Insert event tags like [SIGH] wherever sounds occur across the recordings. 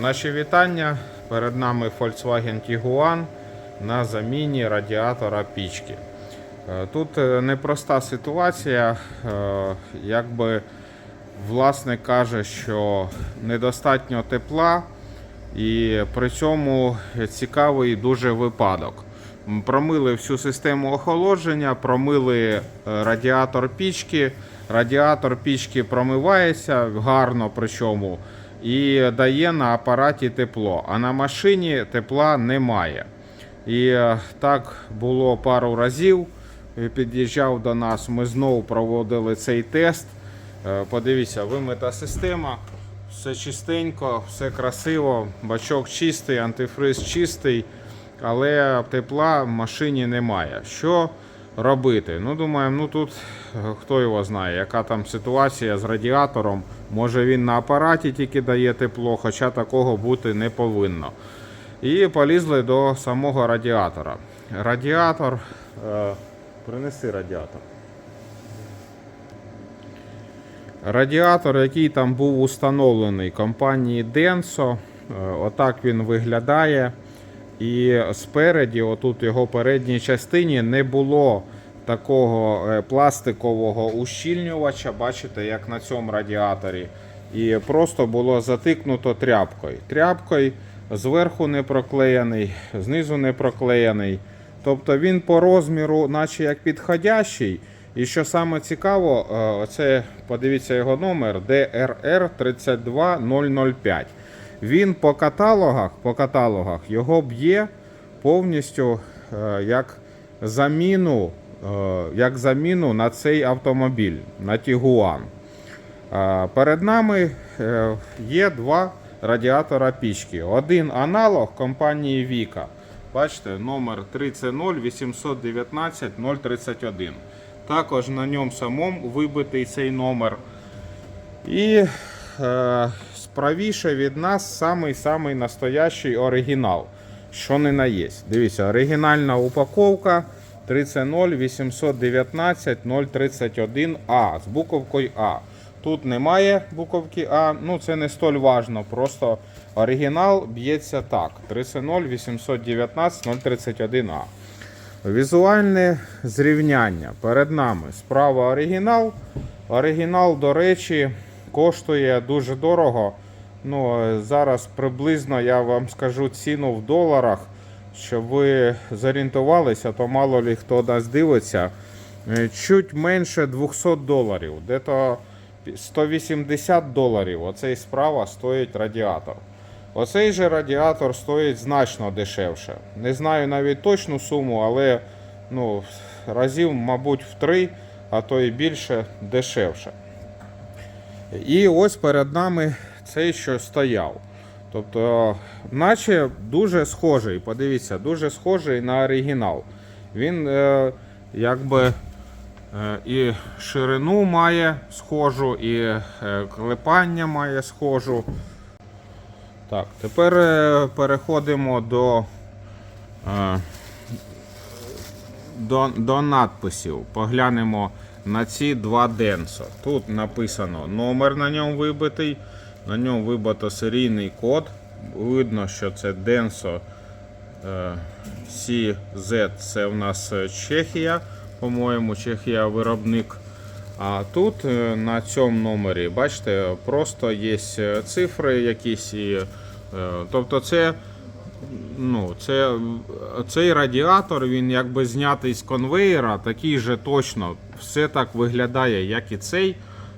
Наші вітання. Перед нами Volkswagen Tiguan на заміні радіатора пічки. Е, Тут е, непроста ситуація. Е, Якби власник каже, що недостатньо тепла, і при цьому цікавий дуже випадок. Промили всю систему охолодження, промили радіатор пічки. Радіатор пічки промивається гарно, причому і дає на апараті тепло. А на машині тепла немає. І е, так було пару разів. Під'їжджав до нас, ми знову проводили цей тест. Е, Подивіться, вимита система, все чистенько, все красиво, бачок чистий, антифриз чистий, але тепла в машині немає. Що робити? Ну, думаємо, ну тут е, хто його знає, яка там ситуація з радіатором. Може він на апараті тільки дає тепло, хоча такого бути не повинно. І полізли до самого радіатора. Радіатор. Е, принеси радіатор. Радіатор, який там був установлений компанії Denso, е, отак він виглядає. І спереді, отут його передній частині, не було такого е, пластикового ущільнювача, бачите, як на цьому радіаторі. І просто було затикнуто тряпкою. Тряпкою зверху не проклеєний, знизу не проклеєний. Тобто він по розміру, наче як підходящий. І що саме цікаво, е, оце подивіться його номер DRR 32005. Він по каталогах, по каталогах його б'є повністю е, як заміну, як заміну на цей автомобіль, на Тігуан. Е, Перед нами е, є два радіатора пічки. Один аналог компанії Віка. Бачите, номер 3C0 819 031. Також на ньому самому вибитий цей номер. І е, справіше від нас самий-самий настоящий оригінал. Що не на є. Дивіться, оригінальна упаковка 3C0 819 031 А з буковкою А. Тут немає буковки А, ну це не столь важно, просто оригінал б'ється так. 3C0 819 031 А. Візуальне зрівняння перед нами. Справа оригінал. Оригінал, до речі, коштує дуже дорого. Ну, е, зараз приблизно я вам скажу ціну в доларах, щоб ви зорієнтувалися, то мало ли хто нас дивиться. Е, Чуть менше 200 доларів, дето 180 доларів. Оцей справа стоїть радіатор. Оцей же радіатор стоїть значно дешевше. Не знаю навіть точну суму, але ну, разів, мабуть, в три, а то і більше дешевше. І ось перед нами цей, що стояв. Тобто, наче дуже схожий, подивіться, дуже схожий на оригінал. Він е, якби е, і ширину має схожу, і е, клепання має схожу. Так, тепер е, переходимо до, е, до, до надписів. Поглянемо на ці два денсо. Тут написано номер на ньому вибитий, на ньому вибито серійний код. Видно, що це Denso е, CZ, це в нас Чехія, по-моєму, Чехія виробник. А тут е, на цьому номері, бачите, просто є е, цифри якісь. І, тобто це, ну, це, цей радіатор, він якби знятий з конвейера, такий же точно. Все так виглядає, як і цей.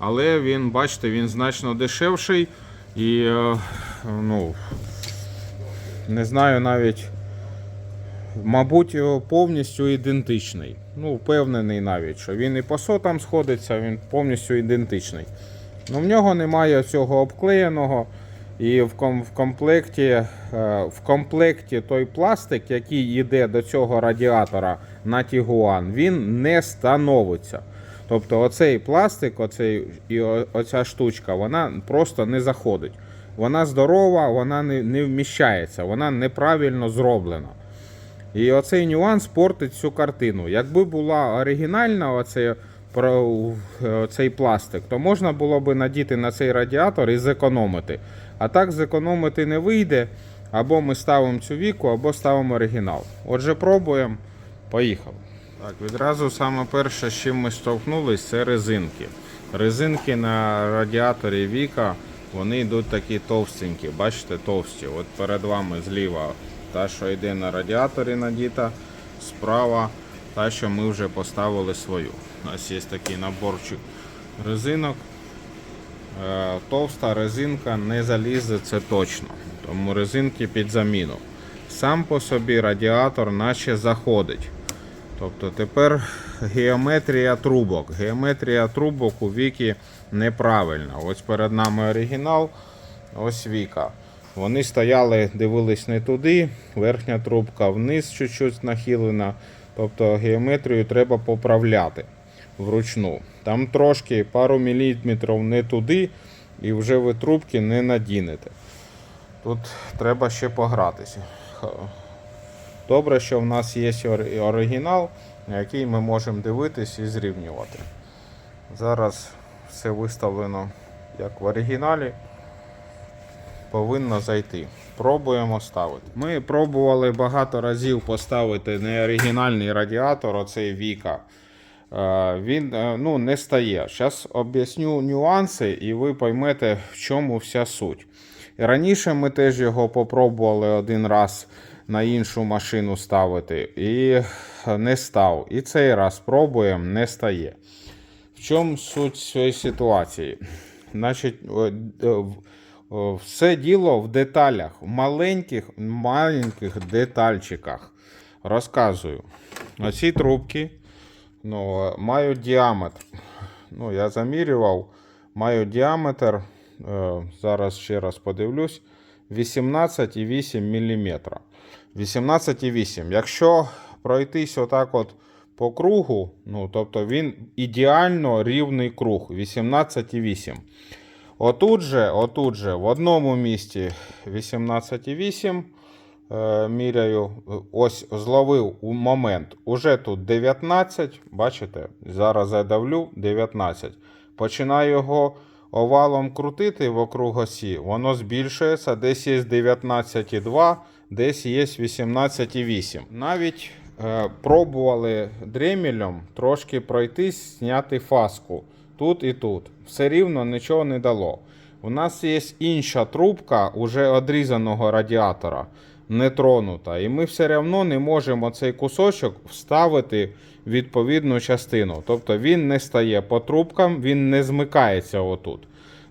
Але він, бачите, він значно дешевший. І е, ну, не знаю навіть. Мабуть, повністю ідентичний. Ну, впевнений навіть, що він і по сотам сходиться, він повністю ідентичний. Ну, в нього немає цього обклеєного. І в, комплекті, е, в комплекті той пластик, який йде до цього радіатора на Тігуан, він не становиться. Тобто оцей пластик, оцей, і оця штучка, вона просто не заходить. Вона здорова, вона не, не вміщається, вона неправильно зроблена. І оцей нюанс портить всю картину. Якби була оригінальна оцей, про, цей пластик, то можна було би надіти на цей радіатор і зекономити. А так зекономити не вийде. Або ми ставимо цю віку, або ставимо оригінал. Отже, пробуємо. Поїхали. Так, відразу саме перше, з чим ми столкнулись, це резинки. Резинки на радіаторі Віка, вони йдуть такі товстенькі, бачите, товсті. От перед вами зліва та, що йде на радіаторі надіта, справа та, що ми вже поставили свою. У нас є такий наборчик резинок. Е, Товста резинка не залізе, це точно. Тому резинки під заміну. Сам по собі радіатор наче заходить. Тобто тепер геометрія трубок. Геометрія трубок у Вікі неправильна. Ось перед нами оригінал, ось Віка. Вони стояли, дивились не туди, верхня трубка вниз чуть-чуть нахилена. Тобто геометрію треба поправляти вручну. Там трошки пару міліметрів не туди, і вже ви трубки не надінете. Тут треба ще погратися. Добре, що в нас є оригінал, на який ми можемо дивитись і зрівнювати. Зараз все виставлено як в оригіналі. Повинно зайти. Пробуємо ставити. Ми пробували багато разів поставити неоригінальний радіатор, оцей Віка. Е, Він е, ну, не стає. Зараз об'ясню нюанси, і ви поймете, в чому вся суть. Раніше ми теж його попробували один раз на іншу машину ставити і не став. І цей раз пробуємо, не стає. В чому суть цієї ситуації? Значить, все діло в деталях, в маленьких, маленьких детальчиках. Розказую. Оці трубки ну, мають діаметр. Ну, я замірював, мають діаметр. е, Зараз ще раз подивлюсь. 18,8 мм. 18,8. Якщо пройтись отак от по кругу, ну, тобто він ідеально рівний круг 18,8. Отут же, отут же, в одному місці 18,8 е, міряю. Ось зловив у момент. Уже тут 19. Бачите? Зараз задавлю 19. Починаю його овалом крутити вокруг осі. Воно збільшується. Десь є 19,2, десь є 18,8. Навіть е, пробували дремелем трошки пройтись, зняти фаску. Тут і тут. Все рівно нічого не дало. У нас є інша трубка уже одрізаного радіатора, не тронута. І ми все одно не можемо цей кусочок вставити в відповідну частину. Тобто він не стає по трубкам, він не змикається отут.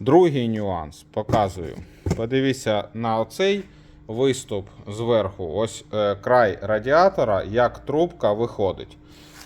Другий нюанс показую. Подивіться на оцей виступ зверху, ось е, край радіатора, як трубка виходить.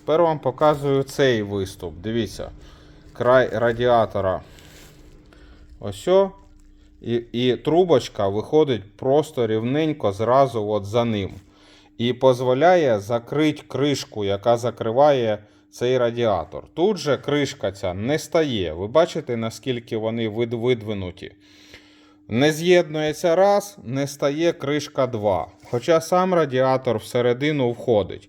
Тепер вам показую цей виступ. Дивіться, край радіатора. Ось. о. І, і трубочка виходить просто рівненько зразу от за ним. І дозволяє закрити кришку, яка закриває цей радіатор. Тут же кришка ця не стає. Ви бачите, наскільки вони видвинуті. Не з'єднується раз, не стає кришка 2. Хоча сам радіатор всередину входить.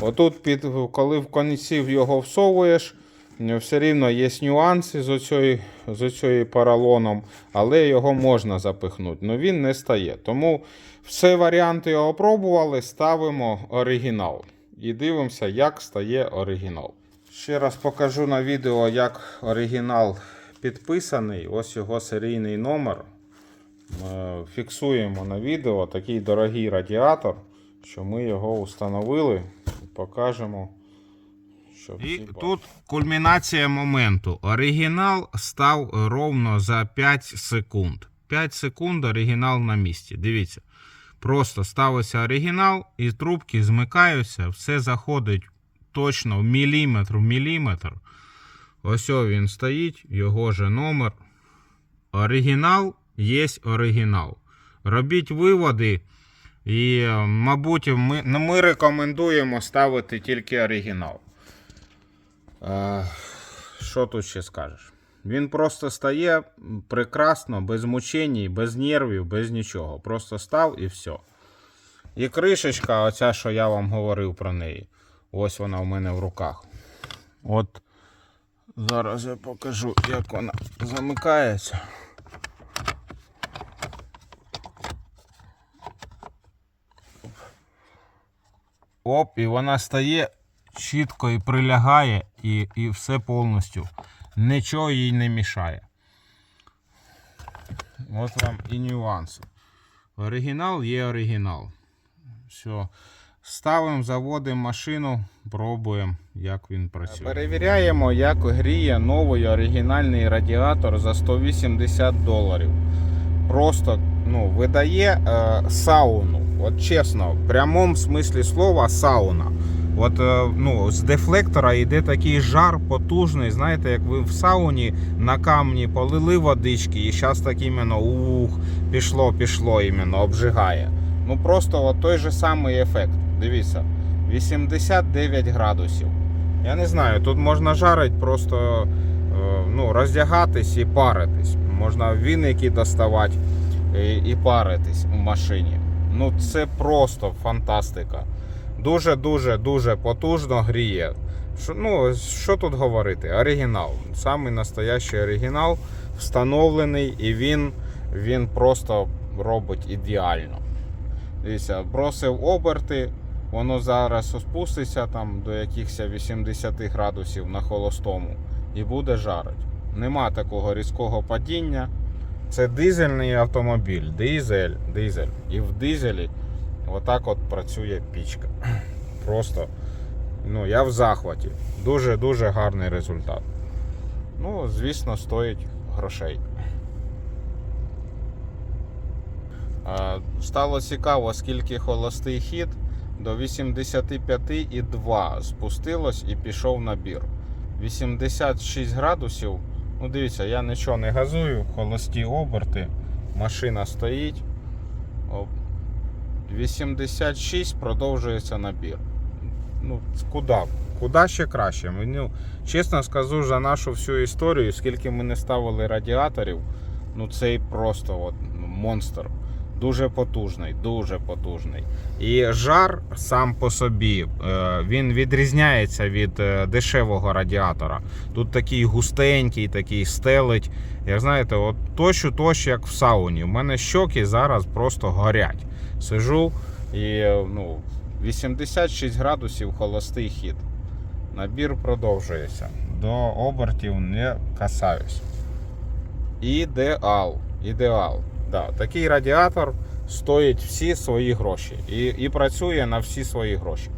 Отут, під, коли в конців його всовуєш, все рівно є нюанси з оцею, з оцею поролоном, але його можна запихнути. Ну він не стає. Тому всі варіанти його ставимо оригінал. І дивимося, як стає оригінал. Ще раз покажу на відео, як оригінал підписаний. Ось його серійний номер. Ми фіксуємо на відео такий дорогий радіатор, що ми його встановили і покажемо. Щоб І всі тут кульмінація моменту. Оригінал став ровно за 5 секунд. 5 секунд оригінал на місці. Дивіться. Просто ставиться оригінал, і трубки змикаються, все заходить точно в міліметр в міліметр. Ось він стоїть, його же номер. Оригінал є оригінал. Робіть виводи. І, мабуть, ми, ну, ми рекомендуємо ставити тільки оригінал. Е, Що тут ще скажеш? Він просто стає прекрасно, без мучень, без нервів, без нічого. Просто став і все. І кришечка, оця, що я вам говорив про неї. Ось вона в мене в руках. От зараз я покажу, як вона замикається. Оп, і вона стає чітко і прилягає, і, і все повністю. Нічого їй не мішає. От вам і нюанси. Оригінал є оригінал. Все. Ставимо, заводимо машину, пробуємо, як він працює. Перевіряємо, як гріє новий оригінальний радіатор за 180 доларів. Просто ну, видає е, сауну. От чесно, в прямому смислі слова сауна. От е, ну, з дефлектора йде такий жар потужний. Знаєте, як ви в сауні на камні полили водички, і зараз так іменно ух, пішло, пішло, іменно обжигає. Ну просто от той же самий ефект. Дивіться, 89 градусів. Я не знаю, тут можна жарити, просто е, ну, роздягатись і паритись. Можна віники доставати і, і паритись у машині. Ну це просто фантастика. Дуже-дуже дуже потужно гріє. Що, ну, що тут говорити? Оригінал. Самий настоящий оригінал встановлений і він, він просто робить ідеально. Дивіться, бросив оберти, воно зараз спуститься там до якихось 80 градусів на холостому і буде жарить. Нема такого різкого падіння. Це дизельний автомобіль, дизель, дизель. І в дизелі отак от працює пічка. [CLEARS THROAT] Просто ну, я в захваті. Дуже-дуже гарний результат. Ну, звісно, стоїть грошей. Стало цікаво, скільки холостий хід до 85,2 спустилось і пішов набір. 86 градусів. Ну, дивіться, я нічого не газую, холості оберти, машина стоїть. 86 продовжується набір. Ну, куди? Куди ще краще? Мені, чесно скажу, за нашу всю історію, скільки ми не ставили радіаторів, ну цей просто от, ну, монстр. Дуже потужний, дуже потужний. І жар сам по собі е, він відрізняється від е, дешевого радіатора. Тут такий густенький, такий стелить. Як знаєте, от точу точ, як в сауні. У мене щоки зараз просто горять. Сижу і е, ну, 86 градусів холостий хід. Набір продовжується. До обертів не касаюсь. Ідеал. Ідеал. Да, такий радіатор стоїть всі свої гроші і, і працює на всі свої гроші.